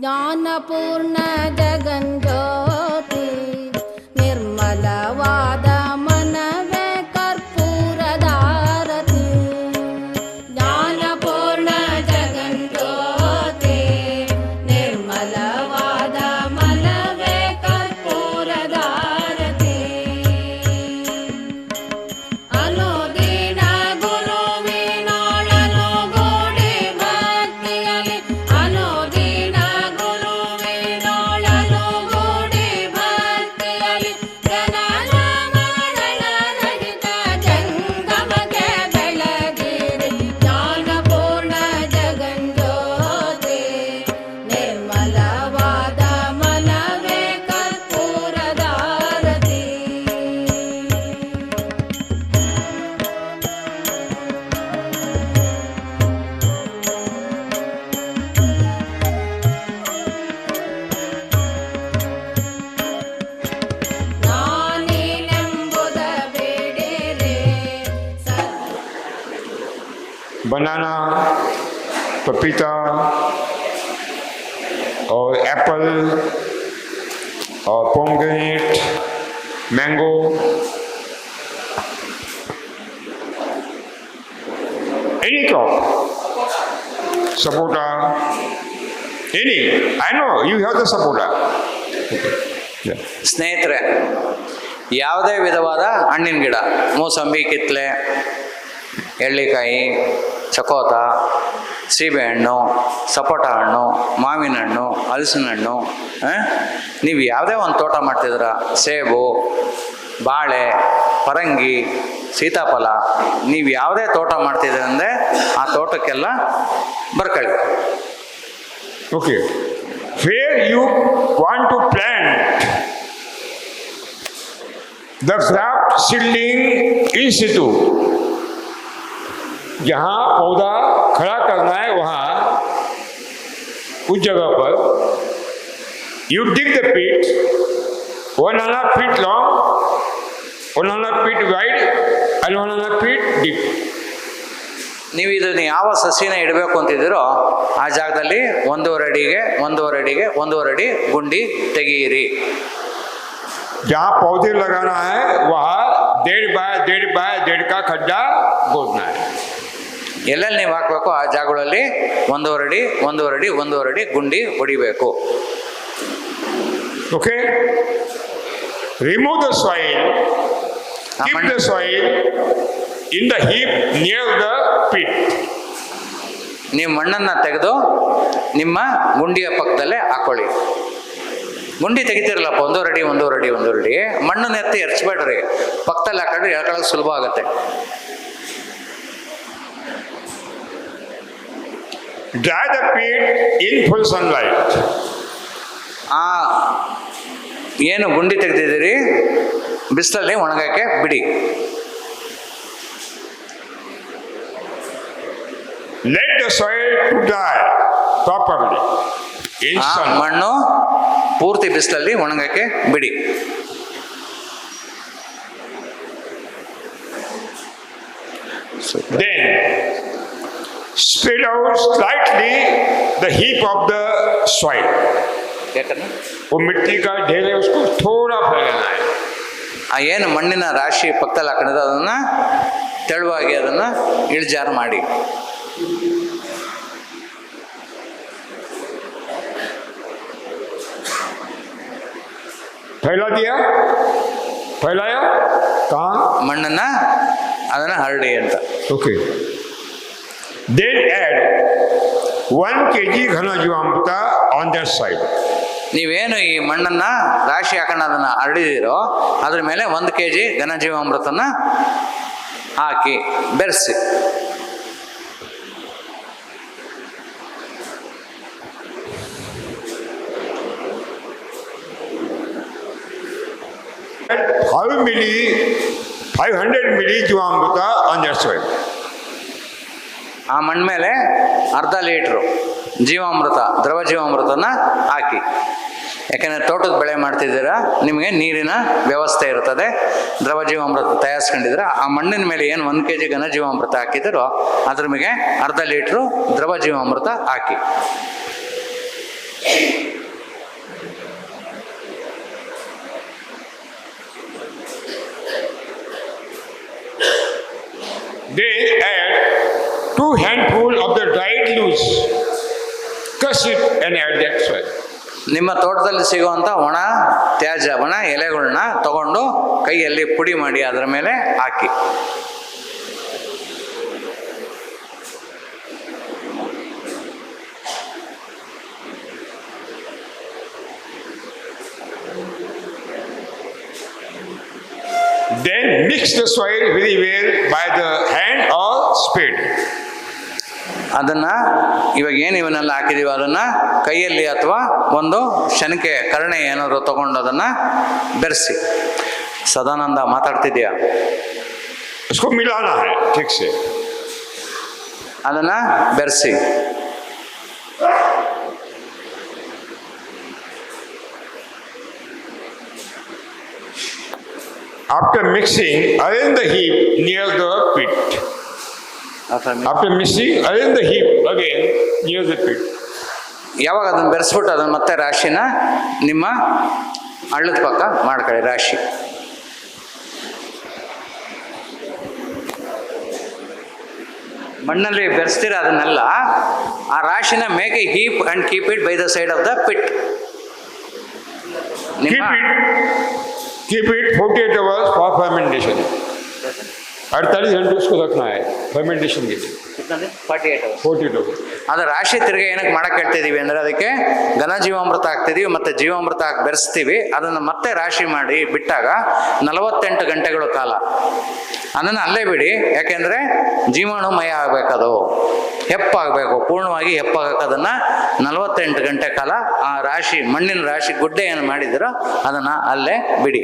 ஞான बनाना पपीता और एप्पल और pomegranate mango any crop sapota any i know you have the sapota okay yeah ಸ್ನೇಹಿತರೆ ಯಾವುದೇ ವಿಧವಾದ ಹಣ್ಣಿನ ಗಿಡ ಮೂಸಂಬಿ ಕಿತ್ಲೆ ಎಳ್ಳಿಕಾಯಿ ಚಕೋತ, ಸೀಬೆಹಣ್ಣು ಸಪೋಟ ಹಣ್ಣು ಮಾವಿನ ಹಣ್ಣು ಹಲಸಿನ ಹಣ್ಣು? ನೀವು ಯಾವುದೇ ಒಂದು ತೋಟ ಮಾಡ್ತಿದ್ರ ಸೇಬು, ಬಾಳೆ, ಪರಂಗಿ, ಸೀತಾಫಲ, ನೀವು ಯಾವುದೇ ತೋಟ ಮಾಡ್ತಿದ್ರೆ ಅಂದರೆ ಆ ತೋಟಕ್ಕೆಲ್ಲ ಬರ್ಕೊಳ್ಳಿ okay where you want to plant the graft seedling institute. जहाँ पौधा खड़ा करना है वहाँ उस जगह पर you dig the pit one and a half feet long one and a half feet wide and one and a half feet deep ನೀವು ಇದನ್ನು ಯಾವ ಸಸಿನ ಇಡಬೇಕು ಅಂತಿದ್ದೀರೋ ಆ ಜಾಗದಲ್ಲಿ ಒಂದೂವರೆ ಅಡಿಗೆ ಒಂದೂವರೆ ಅಡಿಗೆ ಒಂದೂವರೆ ಅಡಿ ಗುಂಡಿ ತೆಗೆಯಿರಿ जहाँ पौधे लगाना है वहाँ डेढ़ बाय डेढ़ बाय डेढ़ का खड्डा खोदना है ಎಲ್ಲೆಲ್ಲಿ ನೀವು ಹಾಕಬೇಕು ಆ ಜಾಗಗಳಲ್ಲಿ ಒಂದೂವರೆ ಅಡಿ ಒಂದೂವರೆ ಅಡಿ ಒಂದೂವರೆ ಅಡಿ ಗುಂಡಿ ಹೊಡಿಬೇಕು. Okay remove the soil keep the soil in the heap near the pit. ನೀವು ಮಣ್ಣನ್ನು ತೆಗೆದು ನಿಮ್ಮ ಗುಂಡಿಯ ಪಕ್ಕದಲ್ಲೇ ಹಾಕೊಳ್ಳಿ. ಗುಂಡಿ ತೆಗಿತಿರಲ್ಲಪ್ಪ ಒಂದೂವರೆ ಅಡಿ ಒಂದೂವರೆ ಅಡಿ ಒಂದೂವರೆ ಅಡಿ. ಮಣ್ಣನ್ನು ಎತ್ತಿ ಎರಚಬೇಡ್ರಿ. ಪಕ್ಕದಲ್ಲಿ ಹಾಕೊಂಡ್ರೆ ಎಳ್ಕೊಳ್ಳೋಕೆ ಸುಲಭ ಆಗುತ್ತೆ. Dry the pit in full sunlight. ಆ ಏನು ಗುಂಡಿ ತೆಗೆದಿದ್ದೀರಿ ಬಿಸಿಲಲ್ಲಿ ಒಣಗಕ್ಕೆ ಬಿಡಿ Let the soil to dry properly in ಆ sun. ಮಣ್ಣು ಪೂರ್ತಿ ಬಿಸಿಲಲ್ಲಿ ಒಣಗಕ್ಕೆ ಬಿಡಿ Then spread out slightly the heap of the soil. ಯಾಕಂದ್ರೆ वो मिट्टी का ढेर है उसको थोड़ा फैलाना है ಆ ಏನು ಮಣ್ಣಿನ ರಾಶಿ ಪಕ್ಕದಲ್ಲಿ ಹಾಕೊಂಡಿದೆ ಅದನ್ನ ತೆಳುವಾಗಿ ಅದನ್ನ ಇಳಿಜಾರು ಮಾಡಿ फैला दिया फैलाया कहाँ ಮಣ್ಣನ್ನ ಅದನ್ನ ಹರಡಿ ಅಂತ Okay. Then add 1 kg ghana jivamrita on that side. ನೀವೇನು ಈ ಮಣ್ಣನ್ನ ರಾಶಿ ಹಾಕೊಂಡು ಅದನ್ನ ಹರಡಿದಿರೋ ಅದ್ರ ಮೇಲೆ ಒಂದು ಕೆ ಜಿ ಘನಜೀವಾಮೃತನ ಹಾಕಿ ಬೆರೆಸಿ Five milli, 500 milli jivamrita on that soil. ಆ ಮಣ್ಣ ಮೇಲೆ ಅರ್ಧ ಲೀಟ್ರು ಜೀವಾಮೃತ, ದ್ರವ ಜೀವಾಮೃತನ ಹಾಕಿ. ಯಾಕೆಂದರೆ ತೋಟದ ಬೆಳೆ ಮಾಡ್ತಿದ್ದೀರಾ, ನಿಮಗೆ ನೀರಿನ ವ್ಯವಸ್ಥೆ ಇರ್ತದೆ. ದ್ರವ ಜೀವಾಮೃತ ತಯಾರಿಸ್ಕೊಂಡಿದ್ರೆ ಆ ಮಣ್ಣಿನ ಮೇಲೆ ಏನು ಒಂದು ಕೆ ಜಿ ಘನ ಜೀವಾಮೃತ ಹಾಕಿದಿರೋ ಅದ್ರ ಮೇಲೆ ಅರ್ಧ ಲೀಟ್ರು ದ್ರವ ಜೀವಾಮೃತ ಹಾಕಿ. add two handful of the dried leaves. Crush it and add that soil. ನಿಮ್ಮ ತೋಟದಲ್ಲಿ ಸಿಗುವಂಥ ಒಣ ತ್ಯಾಜ್ಯ ಒಣ ಎಲೆಗಳನ್ನ ತಗೊಂಡು ಕೈಯಲ್ಲಿ ಪುಡಿ ಮಾಡಿ ಅದರ ಮೇಲೆ ಹಾಕಿ then mix the soil very well by the hand of spade ಅದನ್ನ ಇವಾಗ ಏನು ಇವನ್ನೆಲ್ಲ ಹಾಕಿದೀವಿ? ಅದನ್ನ ಕೈಯಲ್ಲಿ ಅಥವಾ ಒಂದು ಶನಿಕೆ ಕರ್ಣೆ ಏನಾದರೂ ತಗೊಂಡು ಅದನ್ನು ಬೆರೆಸಿ. ಸದಾನಂದ ಮಾತಾಡ್ತಿದ್ಯಾ? ಅದನ್ನ ಬೆರೆಸಿ. ಆಫ್ಟರ್ ಮಿಕ್ಸಿಂಗ್ ಅದರಿಂದ the heap near the pit. After mixing, ಅದರಿಂದ the heap again near the pit. ಯಾವಾಗ ಅದನ್ನು ಬೆರೆಸ್ಬಿಟ್ಟು ಅದನ್ನು ಮತ್ತೆ ರಾಶಿನ ನಿಮ್ಮ ಹಳ್ಳದ ಪಕ್ಕ ಮಾಡ್ಕೊಳ್ಳಿ ರಾಶಿ ಮಣ್ಣಲ್ಲಿ ಬೆರೆಸ್ತೀರ ಅದನ್ನೆಲ್ಲ ಆ ರಾಶಿನ make a heap and keep it by the side of the pit ನಿಮ್ಮ keep it forty 48 hours for fermentation. 48 घंटे उसको रखना है fermentation के लिए ಫಾರ್ಟಿ ಏಟ್ ಅವರ್ಸ್ 48 hours. ಅದು ರಾಶಿ ತಿರ್ಗಿ ಏನಕ್ಕೆ ಮಾಡಕ್ಕೆ ಹೇಳ್ತಿದೀವಿ ಅಂದ್ರೆ ಅದಕ್ಕೆ ಘನ ಜೀವಾಮೃತ ಹಾಕ್ತಿದೀವಿ ಮತ್ತೆ ಜೀವಾಮೃತ ಹಾಕಿ ಬೆರೆಸ್ತೀವಿ ಅದನ್ನು ಮತ್ತೆ ರಾಶಿ ಮಾಡಿ ಬಿಟ್ಟಾಗ ನಲವತ್ತೆಂಟು ಗಂಟೆಗಳ ಕಾಲ ಅದನ್ನು ಅಲ್ಲೇ ಬಿಡಿ ಯಾಕೆಂದ್ರೆ ಜೀವಾಣುಮಯ ಆಗ್ಬೇಕದು ಹೆಪ್ಪಾಗಬೇಕು ಪೂರ್ಣವಾಗಿ ಹೆಪ್ಪಾಗಕ್ಕೆ ಅದನ್ನ ನಲವತ್ತೆಂಟು ಗಂಟೆ ಕಾಲ ಆ ರಾಶಿ ಮಣ್ಣಿನ ರಾಶಿ ಗುಡ್ಡೆ ಏನು ಮಾಡಿದಿರೋ ಅದನ್ನ ಅಲ್ಲೇ ಬಿಡಿ